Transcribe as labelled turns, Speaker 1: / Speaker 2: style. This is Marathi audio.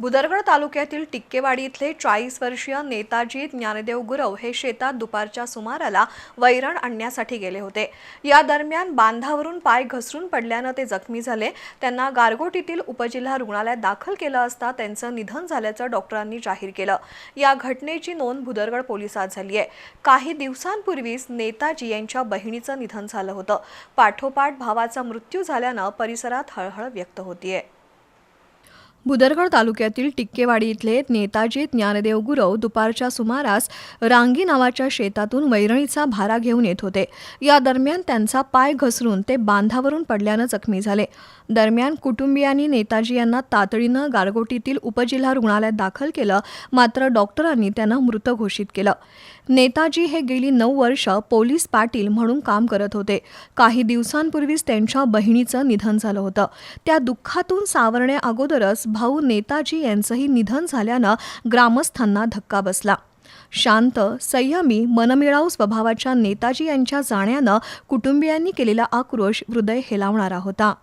Speaker 1: भुदरगड तालुक्यातील टिक्केवाडी इथले चाळीस वर्षीय नेताजी ज्ञानदेव गुरव हे शेतात दुपारच्या सुमाराला वैरण आणण्यासाठी गेले होते. या दरम्यान बांधावरून पाय घसरून पडल्यानं ते जखमी झाले. त्यांना गारगोटीतील उपजिल्हा रुग्णालयात दाखल केलं असता त्यांचं निधन झाल्याचं डॉक्टरांनी जाहीर केलं. या घटनेची नोंद भुदरगड पोलिसात झाली आहे. काही दिवसांपूर्वीच नेताजी यांच्या बहिणीचं निधन झालं होतं. पाठोपाठ भावाचा मृत्यू झाल्यानं परिसरात हळहळ व्यक्त होतीये. भुदरगड तालुक्यातील टिक्केवाडी इथले नेताजी ज्ञानदेव गुरव दुपारच्या सुमारास रांगी नावाच्या शेतातून वैरणीचा भारा घेऊन येत होते. या दरम्यान त्यांचा पाय घसरून ते बांधावरून पडल्यानं जखमी झाले. दरम्यान कुटुंबियांनी नेताजी यांना तातडीनं गारगोटीतील उपजिल्हा रुग्णालयात दाखल केलं मात्र डॉक्टरांनी त्यांना मृत घोषित केलं. नेताजी हे गेली नऊ वर्ष पोलीस पाटील म्हणून काम करत होते. काही दिवसांपूर्वीच त्यांच्या बहिणीचं निधन झालं होतं. त्या दुःखातून सावरण्या अगोदरच भाऊ नेताजी यांचंही निधन झाल्यानं ग्रामस्थांना धक्का बसला. शांत संयमी मनमिळाऊ स्वभावाच्या नेताजी यांच्या जाण्यानं कुटुंबियांनी केलेला आक्रोश हृदय हेलावणारा होता.